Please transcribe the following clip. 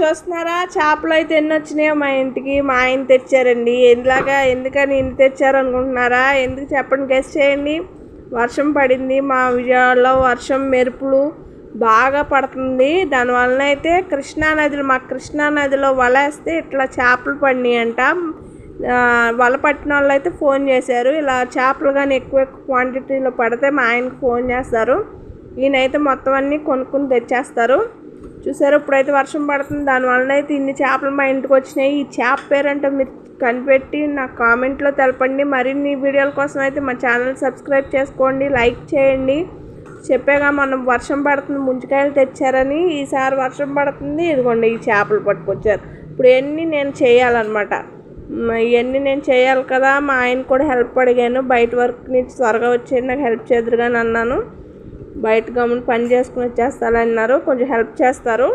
చూస్తున్నారా? చేపలు అయితే ఎన్ని వచ్చినాయో మా ఇంటికి. మా ఆయన తెచ్చారండి. ఎందులాగా ఎందుకని ఇన్ని తెచ్చారు అనుకుంటున్నారా ఎందుకు చెప్పండి? గెస్ట్ చేయండి. వర్షం పడింది. మా విజయవాడలో వర్షం మెరుపులు బాగా పడుతుంది. దానివలన అయితే కృష్ణానదిలో మా కృష్ణా నదిలో వల వేస్తే ఇట్లా చేపలు పడినాయి అంట వల పట్టిన వాళ్ళు అయితే ఫోన్ చేశారు. ఇలా చేపలు కానీ ఎక్కువ ఎక్కువ క్వాంటిటీలో పడితే మా ఆయనకు ఫోన్ చేస్తారు. ఈయనైతే మొత్తం అన్నీ కొనుక్కుని తెచ్చేస్తారు. చూసారు? ఇప్పుడైతే వర్షం పడుతుంది. దానివల్ల అయితే ఇన్ని చేపలు మా ఇంటికి వచ్చినాయి. ఈ చేప పేరంటే మీరు కనిపెట్టి నా కామెంట్లో తెలపండి. మరిన్ని వీడియోల కోసం అయితే మా ఛానల్ సబ్స్క్రైబ్ చేసుకోండి. లైక్ చేయండి. చెప్పాగా మనం వర్షం పడుతుంది ముంచికాయలు తెచ్చారని. ఈసారి వర్షం పడుతుంది. ఇదిగోండి ఈ చేపలు పట్టుకొచ్చారు. ఇప్పుడు ఇవన్నీ నేను చేయాలన్నమాట. ఇవన్నీ నేను చేయాలి కదా. మా ఆయన కూడా హెల్ప్ అడిగాను. బయట వర్క్ నుంచి త్వరగా వచ్చేది నాకు హెల్ప్ చేద్దరు కానీ అన్నాను. బయట గమని పని చేసుకుని వచ్చేస్తారన్నారు కొంచెం హెల్ప్ చేస్తారు.